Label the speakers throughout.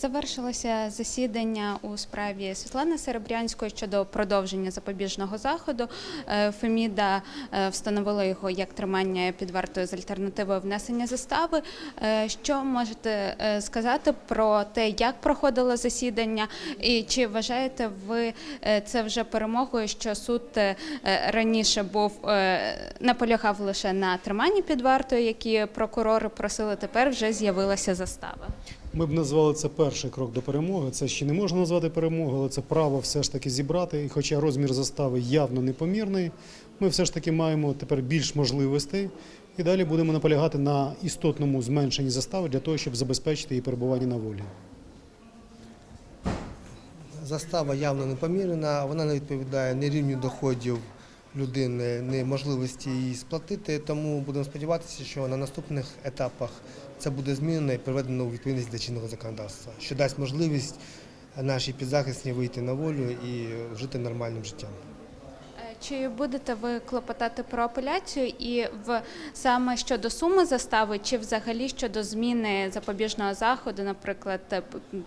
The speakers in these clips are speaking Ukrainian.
Speaker 1: Завершилося засідання у справі Світлани Серебрянської щодо продовження запобіжного заходу. Е, Феміда е, встановила його як тримання під вартою з альтернативою внесення застави. Е, Що можете сказати про те, як проходило засідання, і чи вважаєте ви це вже перемогою, що суд раніше був наполягав лише на триманні під вартою, які прокурори просили, тепер вже з'явилася застава?
Speaker 2: Ми б назвали це перший крок до перемоги. Це ще не можна назвати перемогою, але це право все ж таки зібрати. І хоча розмір застави явно непомірний, ми все ж таки маємо тепер більш можливостей. І далі будемо наполягати на істотному зменшенні застави для того, щоб забезпечити її перебування на волі.
Speaker 3: Застава явно непомірна, вона не відповідає ні рівню доходів людини, неможливості її сплатити. Тому будемо сподіватися, що на наступних етапах це буде змінено і приведено у відповідність до чинного законодавства, що дасть можливість нашій підзахисні вийти на волю і жити нормальним життям.
Speaker 1: Чи будете ви клопотати про апеляцію і в саме щодо суми застави, чи взагалі щодо зміни запобіжного заходу, наприклад,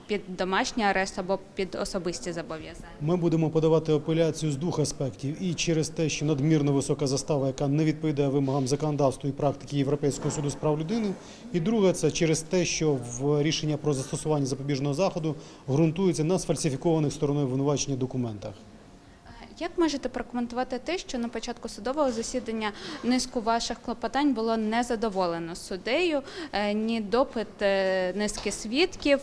Speaker 1: під домашній арест або під особисті зобов'язання?
Speaker 2: Ми будемо подавати апеляцію з двох аспектів: і через те, що надмірно висока застава, яка не відповідає вимогам законодавства і практики Європейського суду з прав людини. І друге, це через те, що в рішення про застосування запобіжного заходу ґрунтується на сфальсифікованих стороною винувачення документах.
Speaker 1: Як можете прокоментувати те, що на початку судового засідання низку ваших клопотань було не задоволено суддею, е, ні допит е, низки свідків?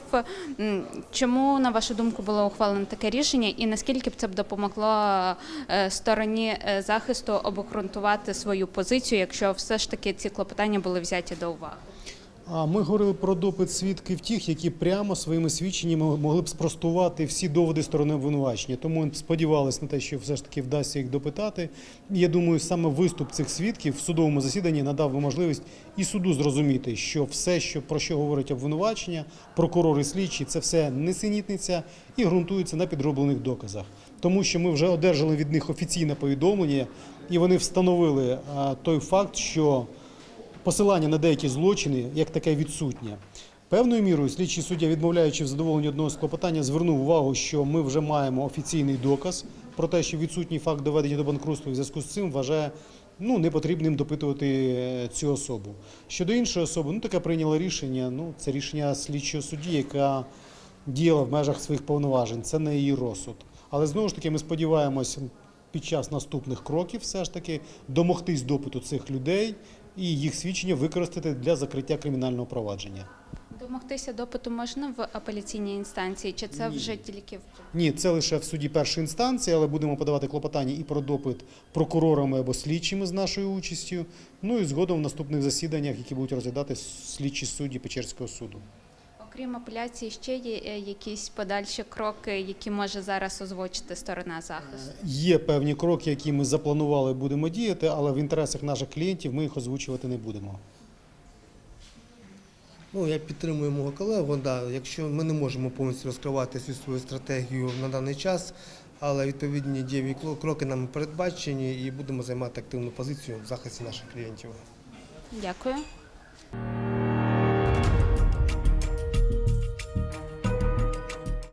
Speaker 1: Чому, на вашу думку, було ухвалено таке рішення, і наскільки б це б допомогло е, стороні захисту обґрунтувати свою позицію, якщо все ж таки ці клопотання були взяті до уваги?
Speaker 2: А ми говорили про допит свідків тих, які прямо своїми свідченнями могли б спростувати всі доводи сторони обвинувачення. Тому сподівалися на те, що все ж таки вдасться їх допитати. Я думаю, саме виступ цих свідків в судовому засіданні надав би можливість і суду зрозуміти, що все, що про що говорить обвинувачення, прокурори слідчі, це все несенітниця і ґрунтується на підроблених доказах. Тому що ми вже одержали від них офіційне повідомлення, і вони встановили той факт, що посилання на деякі злочини як таке відсутнє. Певною мірою слідчий суддя, відмовляючи в задоволенні одного з клопотання, звернув увагу, що ми вже маємо офіційний доказ про те, що відсутній факт доведення до банкрутства в зв'язку з цим вважає ну, непотрібним допитувати е, цю особу. Щодо іншої особи, ну таке прийняло рішення. Ну, це рішення слідчого судді, яка діяла в межах своїх повноважень. Це не її розсуд. Але знову ж таки, ми сподіваємося під час наступних кроків все ж таки домогтись допиту цих людей і їх свідчення використати для закриття кримінального провадження.
Speaker 1: Домогтися допиту можна в апеляційній інстанції, чи це
Speaker 2: Ні.
Speaker 1: вже тільки в
Speaker 2: Ні, це лише в суді першої інстанції, але будемо подавати клопотання і про допит прокурорами або слідчими з нашою участю. Ну і згодом в наступних засіданнях, які будуть розглядати слідчі судді Печерського суду.
Speaker 1: Окрім апеляції, ще є е, якісь подальші кроки, які може зараз озвучити сторона захисту.
Speaker 2: Є певні кроки, які ми запланували, будемо діяти, але в інтересах наших клієнтів ми їх озвучувати не будемо.
Speaker 3: Ну, я підтримую мого колегу. Да, якщо ми не можемо повністю розкривати всю свою стратегію на даний час, але відповідні дієві кроки нам передбачені і будемо займати активну позицію в захисті наших клієнтів.
Speaker 1: Дякую.